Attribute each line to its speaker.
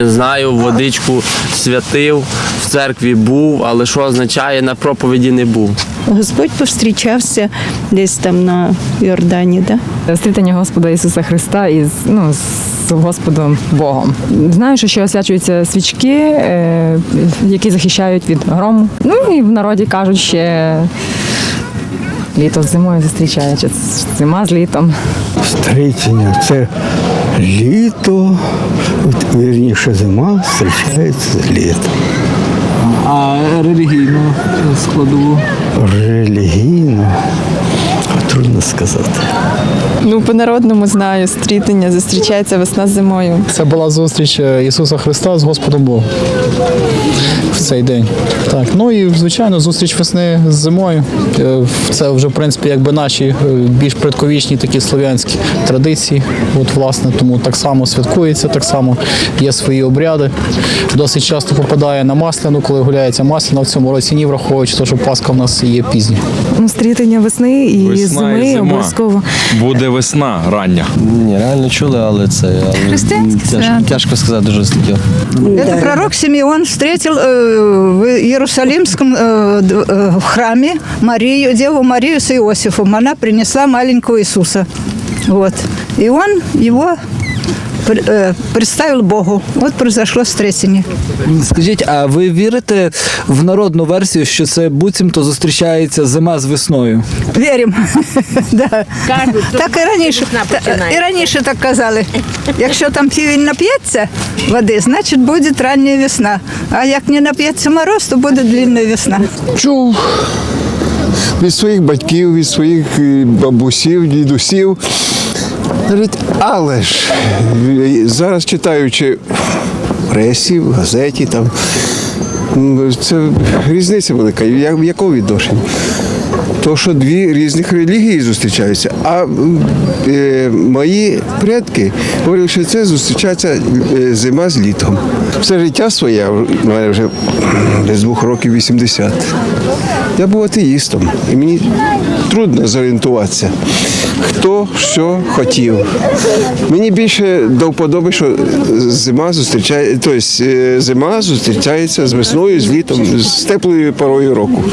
Speaker 1: Знаю, водичку святив, в церкві був, але що означає, на проповіді не був.
Speaker 2: Господь повстрічався десь там на Йордані, да?
Speaker 3: Зустрітання Господа Ісуса Христа із ну, з Господом Богом. Знаю, що ще освячуються свічки, е, які захищають від грому. Ну і в народі кажуть ще літо з зимою зустрічає, чи зима з літом.
Speaker 4: Стрітення це літо, от, вірніше зима зустрічається з літом.
Speaker 5: А релігійну складову.
Speaker 4: Релігійно трудно сказати.
Speaker 6: Ну, по-народному знаю, стрітення зустрічається весна з зимою.
Speaker 5: Це була зустріч е, Ісуса Христа з Господом Богом в цей день. Так, ну і звичайно, зустріч весни з зимою. Е, Це вже в принципі якби наші е, більш предковічні такі слов'янські традиції. От власне, тому так само святкується, так само є свої обряди. Досить часто попадає на масляну, коли гуляється масляна в цьому році ні, враховуючи те, що Пасха в нас є пізня.
Speaker 3: Ну, Стрітання весни і
Speaker 7: Весна
Speaker 3: зими
Speaker 7: і зима.
Speaker 3: обов'язково.
Speaker 7: Буде весна рання.
Speaker 8: Ні, реально чули, але це але тяжко, тяжко сказати дуже слідів.
Speaker 9: Это пророк Симеон встретил э, в Иерусалимском э, д- э, в храме Марию, Деву Марию с Иосифом. Она принесла маленького Иисуса. Вот. И он его пр- э, представил Богу. Вот произошло встретение.
Speaker 5: Скажіть, а ви вірите в народну версію, що це буцімто зустрічається зима з весною?
Speaker 9: Верим. да. Так і раніше, та- і раніше так казали. Якщо там півень нап'ється води, значить буде рання весна. А як не нап'ється мороз, то буде длинна весна.
Speaker 10: чув від своїх батьків, від своїх е, бабусів, дідусів. Говорить, Але ж е, зараз читаючи в пресі, в газеті, там, це різниця велика. Я- В якому відношенні? То, що дві різних релігії зустрічаються. А е, мої предки говорили, що це зустрічається е, зима з літом. Все життя своє, в мене вже десь двох років 80. Я був атеїстом, і мені трудно зорієнтуватися, хто що хотів. Мені більше до вподоби, що зима зустрічає, тобто е, зима зустрічається з весною, з літом, з теплою порою року.